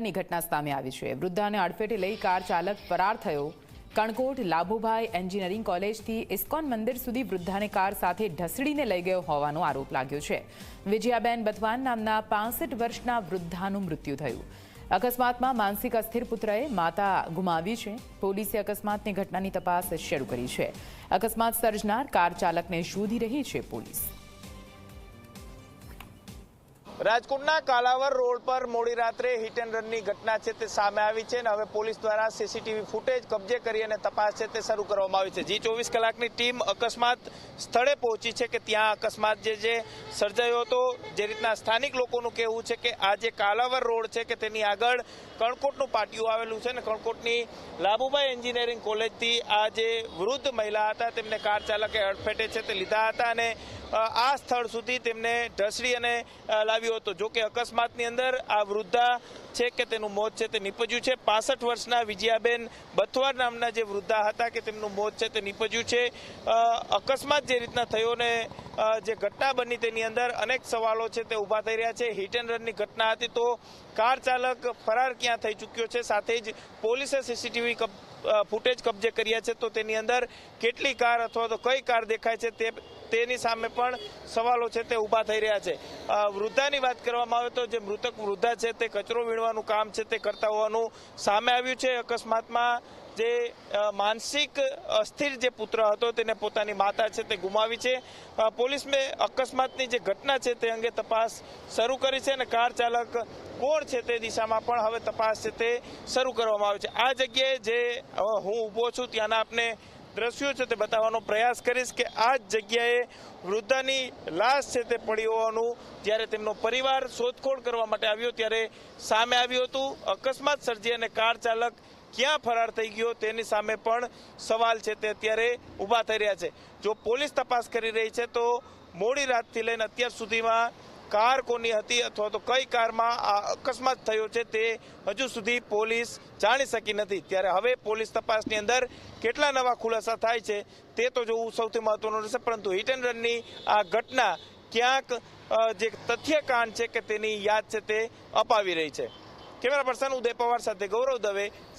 રનની ઘટના સામે આવી છે. વૃદ્ધાને અડફેટે લઈ કાર ચાલક ફરાર થયો. કણકોટ લાભુભાઈ એન્જિનિયરિંગ કોલેજથી ઇસ્કોન મંદિર સુધી વૃદ્ધાને કાર સાથે ઢસડીને લઈ ગયો હોવાનો આરોપ લાગ્યો છે. વિજયાબેન બથવાન નામના પાસઠ વર્ષના વૃદ્ધાનું મૃત્યુ થયું. અકસ્માતમાં માનસિક અસ્થિર પુત્રએ માતા ગુમાવી છે. પોલીસે અકસ્માતની ઘટનાની તપાસ શરૂ કરી છે. અકસ્માત સર્જનાર કાર ચાલકને શોધી રહી છે પોલીસ. રાજકોટના કાલાવર રોડ પર મોડી રાત્રે હિટ એન્ડ રનની ઘટના છે તે સામે આવી છે અને હવે પોલીસ દ્વારા સીસીટીવી ફૂટેજ કબજે કરી અને તપાસ છે તે શરૂ કરવામાં આવી છે. જી ચોવીસ કલાકની ટીમ અકસ્માત સ્થળે પહોંચી છે કે ત્યાં અકસ્માત જે જે સર્જાયો હતો, જે રીતના સ્થાનિક લોકોનું કહેવું છે કે આ જે કાલાવર રોડ છે કે તેની આગળ કણકોટનું પાટિયું આવેલું છે ને કણકોટની લાભુભાઈ એન્જિનિયરિંગ કોલેજથી આ જે વૃદ્ધ મહિલા હતા તેમને કાર ચાલકે અડફેટે છે તે લીધા હતા અને આ સ્થળ સુધી તેમને ઢસડી અને લાવ્યો હતો. જો કે અકસ્માતની અંદર આ વૃદ્ધા છે કે તેનું મોત છે તે નીપજ્યું છે. પાસઠ વર્ષના વિજયાબેન બથવાર નામના જે વૃદ્ધા હતા કે તેમનું મોત છે તે નીપજ્યું છે. અકસ્માત જે રીતના થયો ને જે ઘટના બની તેની અંદર અનેક સવાલો છે તે ઊભા થઈ રહ્યા છે. હિટ એન્ડ રનની ઘટના હતી તો કાર ચાલક ફરાર ક્યાં થઈ ચૂક્યો છે સાથે જ પોલીસે સીસીટીવી ફૂટેજ કબજે કર્યા છે તો તેની અંદર કેટલી કાર અથવા તો કઈ કાર દેખાય છે તે તેની સામે પણ સવાલો છે તે ઊભા થઈ રહ્યા છે. વૃદ્ધાની વાત કરવામાં આવે તો જે મૃતક વૃદ્ધા છે તે કચરો વીણવાનું કામ છે તે કરતા હોવાનું સામે આવ્યું છે. અકસ્માતમાં જે માનસિક અસ્થિર જે પુત્ર હતો તેને પોતાની માતા છે તે ગુમાવી છે. પોલીસ પોલીસને અકસ્માતની જે ઘટના છે તે અંગે તપાસ શરૂ કરી છે અને કાર ચાલક કોણ છે તે દિશામાં પણ હવે તપાસ છે તે શરૂ કરવામાં આવે છે. આ જગ્યાએ જે હું ઊભો છું ત્યાંના આપને દ્રશ્યો છે તે બતાવવાનો પ્રયાસ કરીશ કે આ જ જગ્યાએ વૃદ્ધાની લાશ છે તે પડી હોવાનું જ્યારે તેમનો પરિવાર શોધખોળ કરવા માટે આવ્યો ત્યારે સામે આવ્યું હતું. અકસ્માત સર્જી અને કાર ચાલક ક્યાં ફરાર થઈ ગયો તેની સામે પણ સવાલ છે તે અત્યારે ઊભા થઈ રહ્યા છે. જો પોલીસ તપાસ કરી રહી છે તો મોડી રાતથી લઈને અત્યાર સુધીમાં કાર કોની હતી અથવા તો કઈ કારમાં આ અકસ્માત થયો છે તે હજુ સુધી પોલીસ જાણી શકી નથી. ત્યારે હવે પોલીસ તપાસની અંદર કેટલા નવા ખુલાસા થાય છે તે તો જોવું સૌથી મહત્વનું રહેશે. પરંતુ હિટ એન્ડ રનની આ ઘટના ક્યાંક જે તથ્યકાંડ છે કે તેની યાદ છે તે અપાવી રહી છે. કેમેરા પર્સન ઉદય પવાર સાથે ગૌરવ દવે